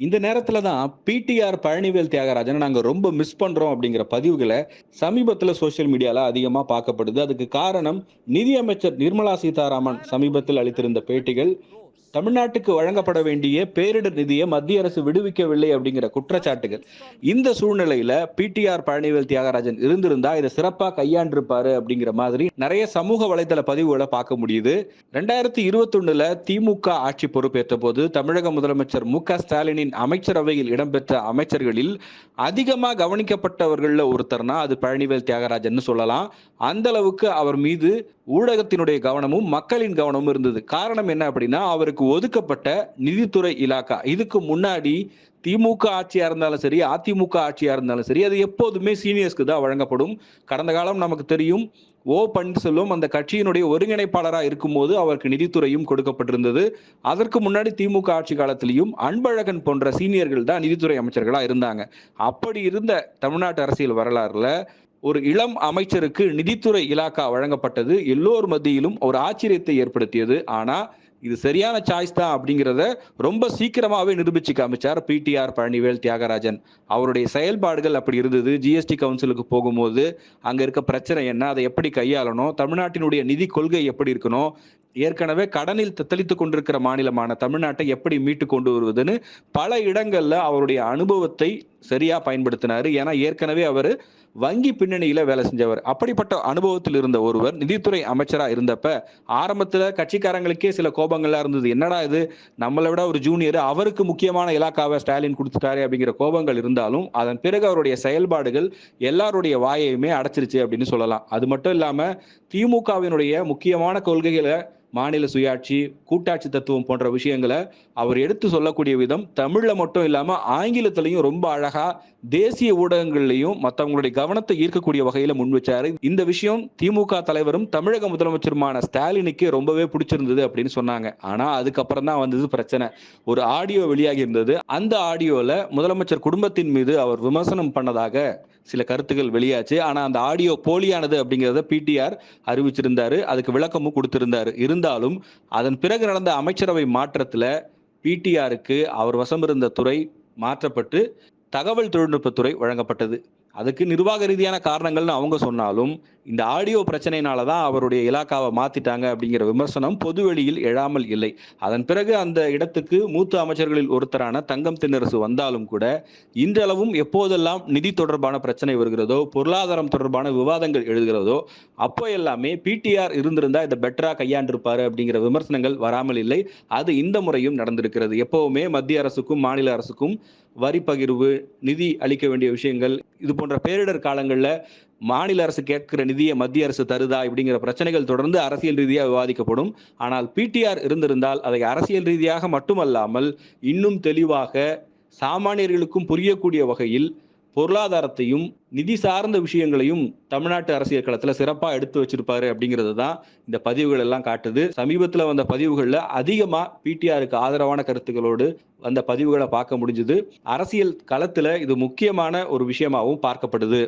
இந்த நேரத்துல தான் பிடிஆர் பழனிவேல் தியாகராஜனை நாங்க ரொம்ப மிஸ் பண்றோம் அப்படிங்கிற பதிவுகளை சமீபத்துல சோஷியல் மீடியால அதிகமா பார்க்கப்படுது. அதுக்கு காரணம் நிதியமைச்சர் நிர்மலா சீதாராமன் சமீபத்தில் அளித்திருந்த பேட்டிகள். தமிழ்நாட்டுக்கு வழங்கப்பட வேண்டிய பேரிடர் நிதியை மத்திய அரசு விடுவிக்கவில்லை அப்படிங்கிற குற்றச்சாட்டுகள். இந்த சூழ்நிலையில பிடிஆர் பழனிவேல் தியாகராஜன் இருந்திருந்தா இதை சிறப்பா கையாண்டிருப்பாரு அப்படிங்கிற மாதிரி நிறைய சமூக வலைதள பதிவுகளை பார்க்க முடியுது. ரெண்டாயிரத்தி இருபத்தொன்னுல திமுக ஆட்சி பொறுப்பேற்ற போது தமிழக முதலமைச்சர் மு க ஸ்டாலினின் அமைச்சரவையில் இடம்பெற்ற அமைச்சர்களில் அதிகமா கவனிக்கப்பட்டவர்கள்ல ஒருத்தர்னா அது பழனிவேல் தியாகராஜன் சொல்லலாம். அந்த அளவுக்கு அவர் மீது ஊடகத்தினுடைய கவனமும் மக்களின் கவனமும் இருந்தது. காரணம் என்ன அப்படின்னா அவருக்கு ஒதுக்கப்பட்ட நிதித்துறை இலாக்கா. இதுக்கு முன்னாடி திமுக ஆட்சியா இருந்தாலும் சரி அதிமுக ஆட்சியா இருந்தாலும் சரி அது எப்போதுமே சீனியர்ஸ்க்கு தான் வழங்கப்படும். கடந்த காலம் நமக்கு தெரியும் ஓ பன்னீர்செல்வம் அந்த கட்சியினுடைய ஒருங்கிணைப்பாளராக இருக்கும்போது அவருக்கு நிதித்துறையும் கொடுக்கப்பட்டிருந்தது. அதற்கு முன்னாடி திமுக ஆட்சி காலத்திலையும் அன்பழகன் போன்ற சீனியர்கள் தான் நிதித்துறை அமைச்சர்களாக இருந்தாங்க. அப்படி இருந்த தமிழ்நாட்டு அரசியல் வரலாறுல ஒரு இளம் அமைச்சருக்கு நிதித்துறை இலாக்கா வழங்கப்பட்டது எல்லோர் மத்தியிலும் ஒரு ஆச்சரியத்தை ஏற்படுத்தியது. ஆனால் இது சரியான சாய்ஸ் தான் அப்படிங்கிறத ரொம்ப சீக்கிரமாகவே நிரூபிச்சு காமிச்சார் பிடிஆர் பழனிவேல் தியாகராஜன். அவருடைய செயல்பாடுகள் அப்படி இருந்தது. ஜிஎஸ்டி கவுன்சிலுக்கு போகும்போது அங்கே இருக்க பிரச்சனை என்ன அதை எப்படி கையாளணும் தமிழ்நாட்டினுடைய நிதி கொள்கை எப்படி இருக்கணும் ஏற்கனவே கடனில் தத்தளித்து கொண்டிருக்கிற மாநிலமான தமிழ்நாட்டை எப்படி மீட்டு கொண்டு வருவதுன்னு பல இடங்கள்ல அவருடைய அனுபவத்தை சரியா பயன்படுத்தினாரு. ஏன்னா ஏற்கனவே அவர் வங்கி பின்னணியில வேலை செஞ்சவர். அப்படிப்பட்ட அனுபவத்தில் இருந்த ஒருவர் நிதித்துறை அமைச்சரா இருந்தப்ப ஆரம்பத்துல கட்சிக்காரங்களுக்கே சில கோபங்கள்லாம் இருந்தது. என்னடா இது? நம்மளை விட ஒரு ஜூனியர் அவருக்கு முக்கியமான இலாக்காவை ஸ்டாலின் கொடுத்துட்டாரு அப்படிங்கிற கோபங்கள் இருந்தாலும் அதன் பிறகு அவருடைய செயல்பாடுகள் எல்லாருடைய வாயையுமே அடைச்சிருச்சு அப்படின்னு சொல்லலாம். அது மட்டும் இல்லாம திமுகவினுடைய முக்கியமான கொள்கைகளை மாநில சுயாட்சி கூட்டாட்சி தத்துவம் போன்ற விஷயங்களை அவர் எடுத்து சொல்லக்கூடிய விதம் தமிழ்ல மட்டும் இல்லாம ஆங்கிலத்திலையும் ரொம்ப அழகா தேசிய ஊடகங்கள்லையும் மற்றவங்களுடைய கவனத்தை ஈர்க்கக்கூடிய வகையில முன் வச்சாரு. இந்த விஷயம் திமுக தலைவரும் தமிழக முதலமைச்சருமான ஸ்டாலினுக்கு ரொம்பவே பிடிச்சிருந்தது அப்படின்னு சொன்னாங்க. ஆனா அதுக்கப்புறம் தான் வந்தது பிரச்சனை. ஒரு ஆடியோ வெளியாகி இருந்தது. அந்த ஆடியோல முதலமைச்சர் குடும்பத்தின் மீது அவர் விமர்சனம் பண்ணதாக சில கருத்துக்கள் வெளியாச்சு. ஆனா அந்த ஆடியோ போலியானது அப்படிங்கிறத பிடிஆர் அறிவிச்சிருந்தாரு. அதுக்கு விளக்கமும் கொடுத்திருந்தாரு. இருந்தாலும் அதன் பிறகு நடந்த அமைச்சரவை மாற்றத்துல பிடிஆருக்கு அவர் வசம் இருந்த துறை மாற்றப்பட்டு தகவல் தொழில்நுட்பத்துறை வழங்கப்பட்டது. அதுக்கு நிர்வாக ரீதியான காரணங்கள்னு அவங்க சொன்னாலும் இந்த ஆடியோ பிரச்சனையினால தான் அவருடைய இலாக்காவை மாத்திட்டாங்க அப்படிங்கிற விமர்சனம் பொதுவெளியில் எழாமல் இல்லை. அதன் பிறகு அந்த இடத்துக்கு மூத்த அமைச்சர்களில் ஒருத்தரான தங்கம் தென்னரசு வந்தாலும் கூட இன்றளவும் எப்போதெல்லாம் நிதி தொடர்பான பிரச்சனை வருகிறதோ பொருளாதாரம் தொடர்பான விவாதங்கள் எழுதுகிறதோ அப்போ எல்லாமே பிடிஆர் இருந்திருந்தா இதை பெட்டரா கையாண்டிருப்பாரு அப்படிங்கிற விமர்சனங்கள் வராமல் இல்லை. அது இந்த முறையும் நடந்திருக்கிறது. எப்பவுமே மத்திய அரசுக்கும் மாநில அரசுக்கும் வரி பகிர்வு நிதி அளிக்க வேண்டிய விஷயங்கள் இது போன்ற பேரிடர் காலங்களில் மாநில அரசு கேட்கிற நிதியை மத்திய அரசு தருதா இப்படிங்கிற பிரச்சனைகள் தொடர்ந்து அரசியல் ரீதியாக விவாதிக்கப்படும். ஆனால் பிடிஆர் இருந்திருந்தால் அதை அரசியல் ரீதியாக மட்டுமல்லாமல் இன்னும் தெளிவாக சாமானியர்களுக்கும் புரியக்கூடிய வகையில் பொருளாதாரத்தையும் நிதி சார்ந்த விஷயங்களையும் தமிழ்நாட்டு அரசியல் களத்துல சிறப்பா எடுத்து வச்சிருப்பாரு அப்படிங்கிறது தான் இந்த பதிவுகள் எல்லாம் காட்டுது. சமீபத்துல வந்த பதிவுகள்ல அதிகமா பிடிஆருக்கு ஆதரவான கருத்துக்களோடு வந்த பதிவுகளை பார்க்க முடிஞ்சது. அரசியல் களத்துல இது முக்கியமான ஒரு விஷயமாகவும் பார்க்கப்படுது.